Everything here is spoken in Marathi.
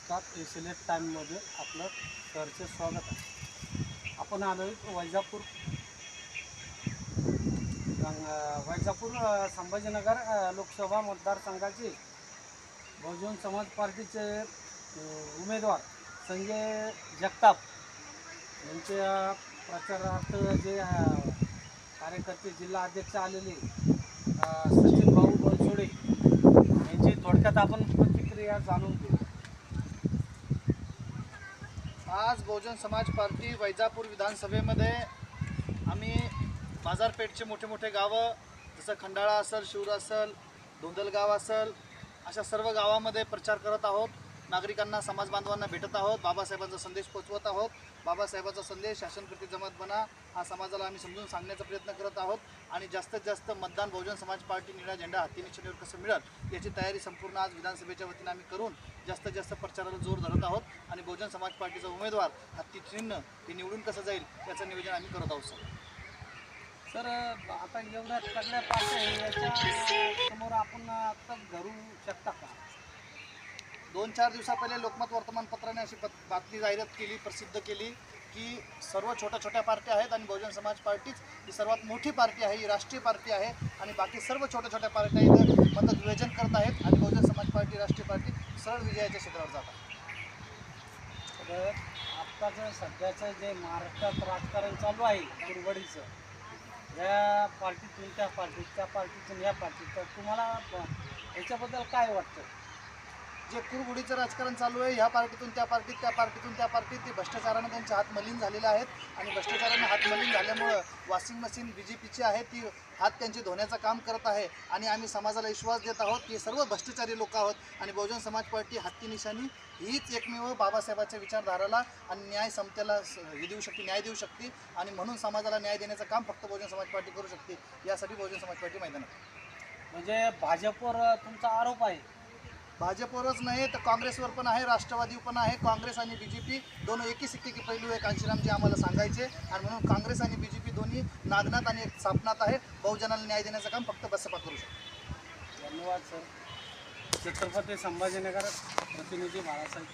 नमस्कार सिलेक्ट टाईममध्ये आपलं सरचे स्वागत आहे. आपण आलो वैजापूर. वैजापूर संभाजीनगर लोकसभा मतदारसंघाचे बहुजन समाज पार्टीचे उमेदवार संजय जगताप यांच्या प्रचारार्थ जे कार्यकर्ते जिल्हा अध्यक्ष आलेले सचिन भाऊ बनसोडे यांची थोडक्यात आपण प्रतिक्रिया जाणून घेऊ. आज बहुजन समाज पार्टी वैजापूर विधानसभेमध्ये आम्ही बाजारपेठचे मोठे मोठे गावं जसं खंडाळा असेल शिवरा असेल धोंदलगाव असेल अशा सर्व गावामध्ये प्रचार करत आहोत. नागरिकांना समाज बांधवांना भेटत आहोत. बाबासाहेबांचा संदेश पोचवत आहोत. बाबासाहेबांचा संदेश शासनकृती जमत बना. हा समाजाला आम्ही समजून सांगण्याचा प्रयत्न करत आहोत. आणि जास्तीत जास्त मतदान बहुजन समाज पार्टी निळा झेंडा हाती निशाणीवर कसं मिळेल याची तयारी संपूर्ण आज विधानसभेच्या वतीनं आम्ही करून जास्तीत जास्त प्रचाराला जोर धरत आहोत. आणि बहुजन समाज पार्टीचा उमेदवार हत्ती चिन्ह हे निवडून कसं जाईल याचं नियोजन आम्ही करत आहोत सर. सर आता एवढ्या सगळ्या पार्ट्या याच्या समोर आपण आता धरू शकता का? दोन चार दिवसा पहिले लोकमत वर्तमानपत्राने अशी बातमी जाहिरात केली प्रसिद्ध केली की सर्व छोट्या छोट्या पार्ट्या आहेत आणि बहुजन समाज पार्टीच ही सर्वात मोठी पार्टी आहे ही राष्ट्रीय पार्टी आहे आणि बाकी सर्व छोट्या छोट्या पार्ट्या इथं मतविभाजन करत आहेत आणि बहुजन समाज पार्टी राष्ट्रीय पार्टी सरळ विजयाच्या क्षेत्रावर जात आहे तर आत्ताचं सध्याचं जे महाराष्ट्रात राजकारण चालू आहे कुरवडीचं या पार्टीतून त्या पार्टीत त्या पार्टीतून या पार्टीत तर तुम्हाला याच्याबद्दल काय वाटतं? जे कुरबुडीचं राजकारण चालू आहे ह्या पार्टीतून त्या पार्टीत त्या पार्टीतून त्या पार्टीत ते भ्रष्टाचाराने त्यांचे हात मलिन झालेले आहेत आणि भ्रष्टाचाराने हात मलिन झाल्यामुळं वॉशिंग मशीन बी जे पीची आहे ती हात त्यांचे धुण्याचं काम करत आहे आणि आम्ही समाजाला विश्वास देत आहोत की सर्व भ्रष्टाचारी लोक आहोत आणि बहुजन समाज पार्टी हत्ती निशाणी हीच एकमेव बाबासाहेबाच्या विचारधाराला आणि न्याय समतेला हे देऊ शकते न्याय देऊ शकते आणि म्हणून समाजाला न्याय देण्याचं काम फक्त बहुजन समाज पार्टी करू शकते यासाठी बहुजन समाज पार्टी मैदानात आहे. म्हणजे भाजपवर तुमचा आरोप आहे भाजपवरच नाही तर काँग्रेसवर पण आहे राष्ट्रवादी पण आहे काँग्रेस आणि बी जे पी दोन एकी सिक्के की पैलू आहे कांशीरामजी आम्हाला सांगायचे. आणि म्हणून काँग्रेस आणि बी जे पी दोन्ही नागनाथ आणि एक स्थापनात आहे बहुजनाला न्याय देण्याचं काम फक्त बसपा करू शकतो. धन्यवाद सर. छत्रपती संभाजीनगर प्रतिनिधी बाळासाहेब